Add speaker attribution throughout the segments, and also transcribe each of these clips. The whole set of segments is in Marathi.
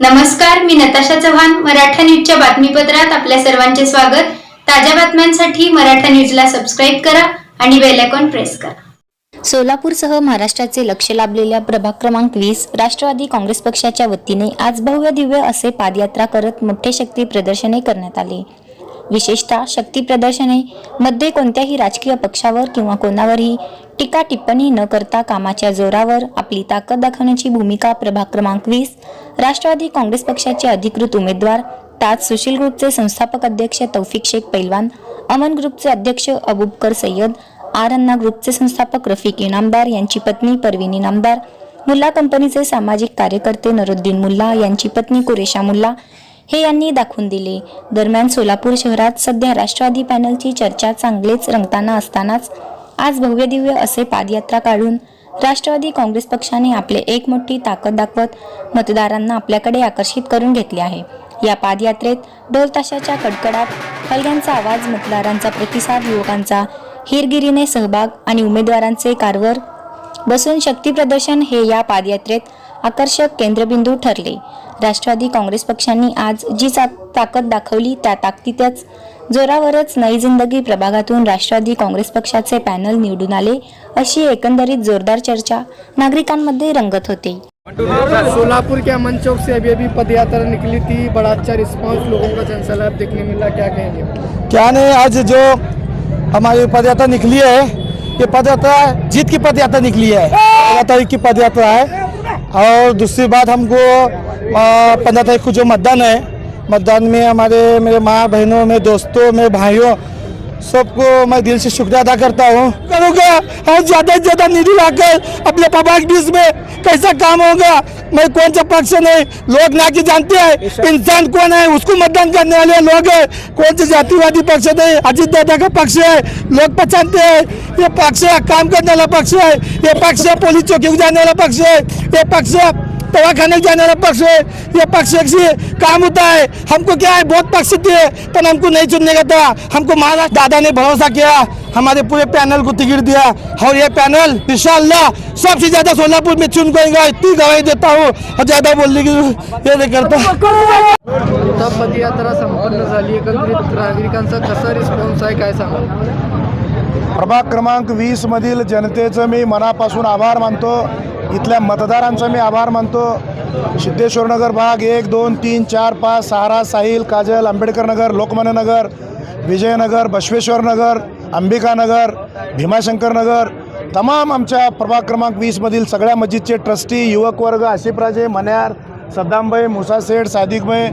Speaker 1: नमस्कार मी नताशा चव्हाण मराठा न्यूजच्या बातमीपत्रात आपल्या सर्वांचे स्वागत. ताज्या बातम्यांसाठी मराठा न्यूजला सबस्क्राईब करा आणि बेल आयकॉन प्रेस करा.
Speaker 2: सोलापूरसह महाराष्ट्राचे लक्ष लाभलेल्या प्रभाग क्रमांक वीस राष्ट्रवादी काँग्रेस पक्षाच्या वतीने आज भव्य दिव्य असे पादयात्रा करत मोठे शक्ती प्रदर्शने करण्यात आले. विशेषतः शक्ती प्रदर्शने मध्ये कोणत्याही राजकीय पक्षावर किंवा कोणावरही टीका टिप्पणी न करता कामाच्या जोरावर आपली ताकद दाखवण्याची भूमिका प्रभाग क्रमांक वीस राष्ट्रवादी काँग्रेस पक्षाचे अधिकृत उमेदवार ताज सुशील ग्रुपचे संस्थापक अध्यक्ष तौफिक शेख पैलवान अमन ग्रुपचे अध्यक्ष अबुबकर सय्यद आर अन्ना ग्रुपचे संस्थापक रफिक इनामदार यांची पत्नी परवीन इनामदार मुल्ला कंपनीचे सामाजिक कार्यकर्ते नरुद्दीन मुल्ला यांची पत्नी कुरेशा मुल्ला हे यांनी दाखवून दिले. दरम्यान सोलापूर शहरात सध्या राष्ट्रवादी पॅनलची चर्चा चांगलेच रंगताना असतानाच आज भव्यदिव्य असे पादयात्रा काढून राष्ट्रवादी काँग्रेस पक्षाने आपले एक मोठी ताकद दाखवत मतदारांना आपल्याकडे आकर्षित करून घेतले आहे. या पादयात्रेत ढोल ताशाच्या कडकडात हलग्यांचा आवाज मतदारांचा प्रतिसाद युवकांचा हिरगिरीने सहभाग आणि उमेदवारांचे कारवर बसून शक्तीप्रदर्शन हे या पादयात्रेत आकर्षक केंद्रबिंदू ठरले. राष्ट्रवादी काँग्रेस पक्षांनी आज जी ताकद दाखवली त्या ताकदीतच जोरावरच नई जिंदगी प्रभागातून राष्ट्रवादी काँग्रेस पक्षाचे पॅनल निवडून आले अशी एकंदरीत जोरदार चर्चा नागरिकांमध्ये रंगत होती.
Speaker 3: सोलापुर के अमन चौक से अभी अभी पद यात्रा निकली थी बड़ा अच्छा रिस्पांस लोगों का जनसैलाब देखने मिला क्या कहेंगे?
Speaker 4: क्या नहीं आज जो हमारी पदयात्रा निकली है ये पदयात्रा जीत की पदयात्रा निकली है। की पदयात्रा है। और दूसरी बात हमको पंद्रह तारीख को जो मतदान है मतदान में हमारे मेरे माँ बहनों मेरे दोस्तों मेरे भाइयों सबको मैं दिल से शुक्रिया अदा करता हूँ। करूँगा और ज़्यादा से ज़्यादा निधि लाकर अपने प्रभाग बीस में कैसा काम होगा मैं कौन सा पक्ष नहीं? लोग ना की जानते हैं इंसान कौन है उसको मतदान करने वाले लोग हैं। कौन से जातिवादी पक्ष नहीं? अजीत दादा का पक्ष है लोग पहचानते हैं ये पक्ष है काम करने वाला पक्ष है ये पक्ष है पुलिस चौकी को जाने वाला पक्ष है ये पक्ष है। दवाखाने जाने वाला पक्ष है ये पक्ष से काम होता है हमको क्या है? बहुत पक्ष थे पर हमको नहीं चुनने का था हमको महाराज दादा ने भरोसा किया हमारे पूरे पैनल को टिकट दिया. और ये पैनल इंशाल्लाह सबसे ज्यादा सोलापुर में चुन पाएगा इतनी गवाही देता हूँ. और ज्यादा बोलने की ये नहीं करता।
Speaker 3: आता पदयात्रा संपन्न झाली. नागरिकांचा कसा रिस्पॉन्स आहे? काय सांगा
Speaker 4: प्रभाग क्रमांक वीस मधील जनतेचं मी मनापासून आभार मानतो. इथल्या मतदारांचा मी आभार मानतो. सिद्धेश्वरनगर भाग एक दोन तीन चार पाच सहारा साहिल काजल आंबेडकर नगर लोकमान्य नगर विजयनगर बसवेश्वर नगर भीमाशंकरनगर भीमाशंकर नगर तमाम आमच्या प्रभाग क्रमांक वीसमधील सगळ्या मस्जिदचे ट्रस्टी युवक वर्ग आसिफराजे मन्यार सद्दामभाई मुसा सेठ सादिकभाई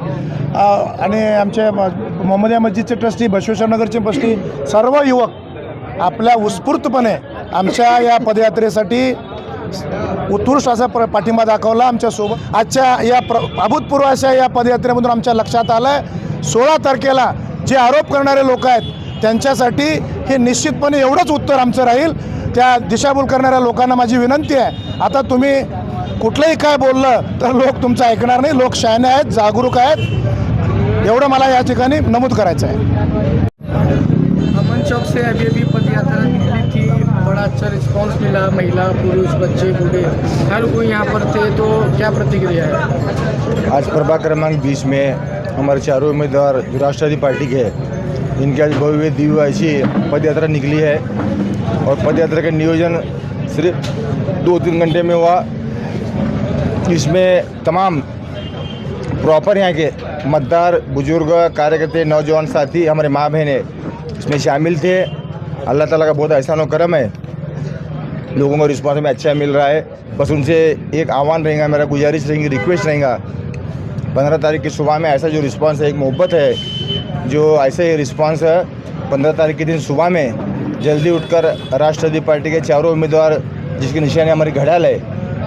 Speaker 4: आणि आमचे म- मोहम्मदिया मस्जिदचे ट्रस्टी बसवेश्वर नगरचे ट्रस्टी सर्व युवक आपल्या उत्स्फूर्तपणे आमच्या या पदयात्रेसाठी उत्कृष्ट असा प्र पाठिंबा दाखवला आमच्यासोबत. आजच्या या प्र अभूतपूर्व अशा या पदयात्रेमधून आमच्या लक्षात आलं आहे सोळा तारखेला जे आरोप करणारे लोक आहेत त्यांच्यासाठी हे निश्चितपणे एवढंच उत्तर आमचं राहील. त्या दिशाभूल करणाऱ्या लोकांना माझी विनंती आहे. आता तुम्ही कुठलंही काय बोललं तर लोक तुमचं ऐकणार नाही. लोक शहाणे आहेत जागरूक आहेत. एवढं मला या ठिकाणी नमूद करायचं आहे.
Speaker 3: अमन चौक से अभी अभी पद निकली थी। बड़ा अच्छा रिस्पांस मिला, महिला, पुरुष, बच्चे, बूढ़े, हर कोई यहाँ पर थे तो क्या प्रतिक्रिया है?
Speaker 5: आज प्रभा क्रमांक बीस में हमारे चारों उम्मीदवार जो राष्ट्रवादी पार्टी के इनकी आज भव्य दिव्य ऐसी पदयात्रा निकली है और पदयात्रा का नियोजन सिर्फ़ दो तीन घंटे में हुआ। इसमें तमाम प्रॉपर यहाँ के मतदार, बुज़ुर्ग, कार्यकर्ते, नौजवान साथी, हमारे माँ बहनें इसमें शामिल थे। अल्लाह ताला का बहुत एहसान करम है। लोगों को रिस्पॉन्स हमें अच्छा मिल रहा है। बस उनसे एक आह्वान रहेगा, मेरा गुजारिश रहेंगी रिक्वेस्ट रहेगा। पंद्रह तारीख की सुबह में ऐसा जो रिस्पांस है, एक मोहब्बत है, जो ऐसे ही रिस्पांस है, पंद्रह तारीख के दिन सुबह में जल्दी उठकर राष्ट्रवादी पार्टी के चारों उम्मीदवार, जिसकी निशानी हमारी घड़ाल है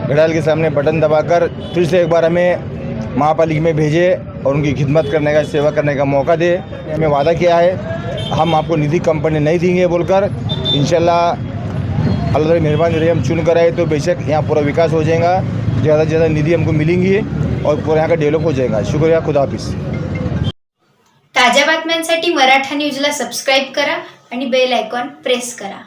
Speaker 5: घड़ाल के सामने बटन दबाकर फिर से एक बार हमें महापालिका में भेजे और उनकी खिदमत करने का, सेवा करने का मौका दे। हमें वादा किया है, हम आपको निधि कंपनी नहीं देंगे बोलकर, इंशाल्लाह अल्लाह की मेहरबानी रही हम चुन कर आए तो बेशक यहाँ पूरा विकास हो जाएगा ज़्यादा से ज़्यादा निधि हमको मिलेंगी और पूरा यहाँ का डेवलप हो जाएगा। शुक्रिया खुदा हाफिज़।
Speaker 1: ताज्या बातम्यांसाठी मराठा न्यूजला सबस्क्राईब करा आणि बेल आयकॉन प्रेस करा.